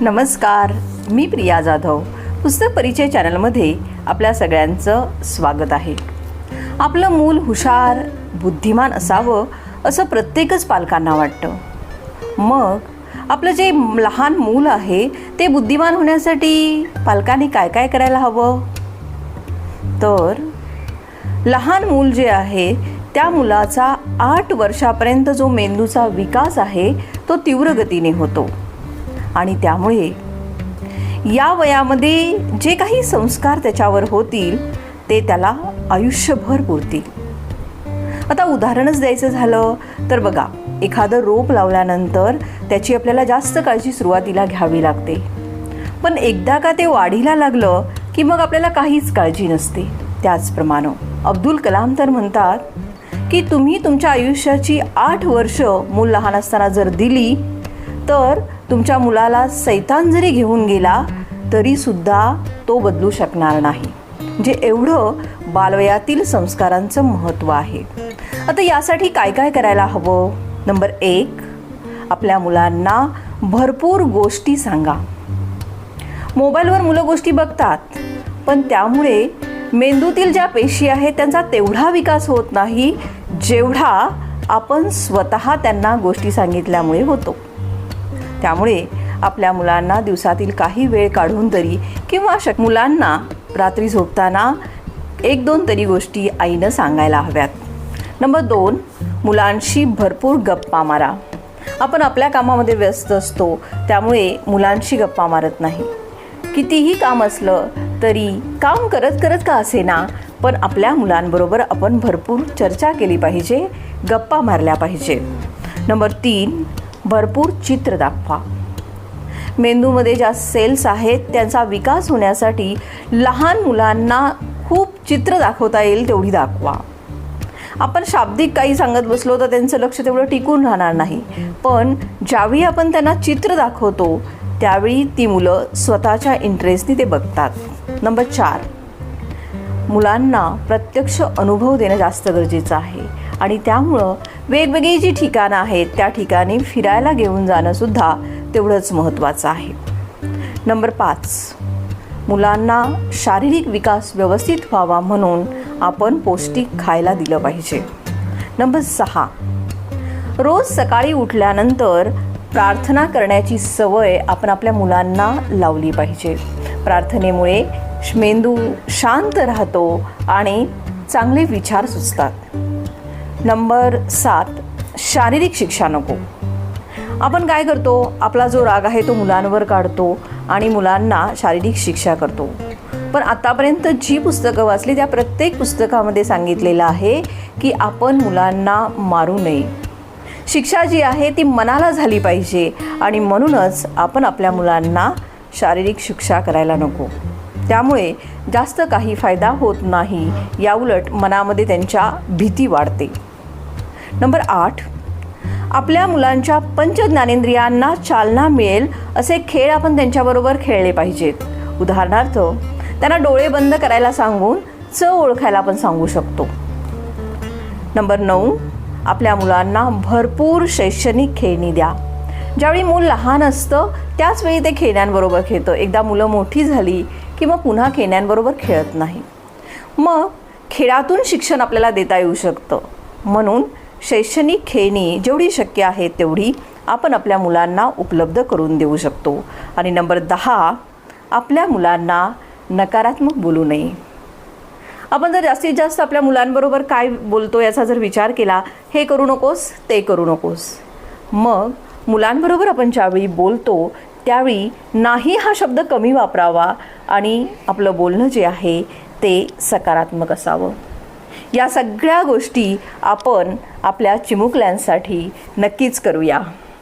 नमस्कार मी प्रिया जाधव. पुस्तक परिचय चॅनलमध्ये आपल्या सगळ्यांचं स्वागत आहे. आपलं मूल हुशार बुद्धिमान असावं असं प्रत्येकच पालकांना वाटतं. मग आपलं जे लहान मूल आहे ते बुद्धिमान होण्यासाठी पालकांनी काय काय करायला हवं? तर लहान मूल जे आहे त्या मुलाचा आठ वर्षापर्यंत जो मेंदूचा विकास आहे तो तीव्र गतीने होतो. आणि त्यामुळे या वयामध्ये जे काही संस्कार त्याच्यावर होतील ते त्याला आयुष्यभर पुरतील. आता उदाहरणच द्यायचं झालं तर बघा एखादं रोप लावल्यानंतर त्याची आपल्याला जास्त काळजी सुरुवातीला घ्यावी लागते. पण एकदा का ते वाढीला लागलं की मग आपल्याला काहीच काळजी नसते. त्याचप्रमाणे अब्दुल कलाम तर म्हणतात की तुम्ही तुमच्या आयुष्याची आठ वर्ष मूल लहान असताना जर दिली तर तुमच्या मुलाला सैतान जरी घेऊन गेला तरीसुद्धा तो बदलू शकणार नाही. जे एवढं बालवयातील संस्कारांचं महत्त्व आहे. आता यासाठी काय काय करायला हवं? नंबर एक आपल्या मुलांना भरपूर गोष्टी सांगा. मोबाईलवर मुलं गोष्टी बघतात पण त्यामुळे मेंदूतील ज्या पेशी आहेत त्यांचा तेवढा विकास होत नाही जेवढा आपण स्वतः त्यांना गोष्टी सांगितल्यामुळे होतो. त्यामुळे आपल्या मुलांना दिवसातील काही वेळ काढून तरी किंवा शक मुलांना रात्री झोपताना एक दोन तरी गोष्टी आईनं सांगायला हव्यात. नंबर दोन मुलांशी भरपूर गप्पा मारा. आपण आपल्या कामामध्ये व्यस्त असतो त्यामुळे मुलांशी गप्पा मारत नाही. कितीही काम असलं तरी काम करत करत का असेना पण आपल्या मुलांबरोबर आपण भरपूर चर्चा केली पाहिजे गप्पा मारल्या पाहिजे. नंबर तीन भरपूर चित्र दाखवा. मेंदूमध्ये ज्या सेल्स आहेत त्यांचा विकास होण्यासाठी लहान मुलांना खूप चित्र दाखवता येईल तेवढी दाखवा. आपण शाब्दिक काही सांगत बसलो तर त्यांचं लक्ष तेवढं टिकून राहणार नाही. पण ज्यावेळी आपण त्यांना चित्र दाखवतो त्यावेळी ती मुलं स्वतःच्या इंटरेस्टनी ते बघतात. नंबर चार. मुलांना प्रत्यक्ष अनुभव देणं जास्त गरजेचं आहे. आणि त्यामुळं वेगवेगळी जी ठिकाणं आहेत त्या ठिकाणी फिरायला घेऊन जाणंसुद्धा तेवढंच महत्त्वाचं आहे. नंबर पाच. मुलांना शारीरिक विकास व्यवस्थित व्हावा म्हणून आपण पौष्टिक खायला दिलं पाहिजे. नंबर सहा. रोज सकाळी उठल्यानंतर प्रार्थना करण्याची सवय आपण आपल्या मुलांना लावली पाहिजे. प्रार्थनेमुळे मेंदू शांत राहतो आणि चांगले विचार सुचतात. नंबर सात शारीरिक शिक्षा नको. आपण काय करतो? आपला जो राग आहे तो मुलांवर काढतो आणि मुलांना शारीरिक शिक्षा करतो. पण आतापर्यंत जी पुस्तकं वाचली त्या प्रत्येक पुस्तकामध्ये सांगितलेलं आहे की आपण मुलांना मारू नये. शिक्षा जी आहे ती मनाला झाली पाहिजे आणि म्हणूनच आपण आपल्या मुलांना शारीरिक शिक्षा करायला नको. त्यामुळे जास्त काही फायदा होत नाही याउलट मनामध्ये त्यांच्या भीती वाढते. नंबर आठ आपल्या मुलांच्या पंचज्ञानेंद्रियांना चालना मिळेल असे खेळ आपण त्यांच्याबरोबर खेळले पाहिजेत. उदाहरणार्थ त्यांना डोळे बंद करायला सांगून चव ओळखायला आपण सांगू शकतो. नंबर नऊ आपल्या मुलांना भरपूर शैक्षणिक खेळणी द्या. ज्यावेळी मूल लहान असतं त्याचवेळी ते खेळण्यांबरोबर खेळतं. एकदा मुलं मोठी झाली की मग पुन्हा खेळण्यांबरोबर खेळत नाही. मग खेळातून शिक्षण आपल्याला देता येऊ शकतं. म्हणून शैक्षणिक खेळणी जेवढी शक्य आहे तेवढी आपण आपल्या मुलांना उपलब्ध करून देऊ शकतो. आणि नंबर दहा आपल्या मुलांना नकारात्मक बोलू नये. आपण जर जास्तीत जास्त आपल्या मुलांबरोबर काय बोलतो याचा जर विचार केला हे करू नकोस ते करू नकोस. मग मुलांबरोबर आपण ज्यावेळी बोलतो त्यावेळी नाही हा शब्द कमी वापरावा आणि आपलं बोलणं जे आहे ते सकारात्मक असावं. या सगळ्या गोष्टी आपण आपल्या चिमुकल्यांसाठी नक्कीच करूया.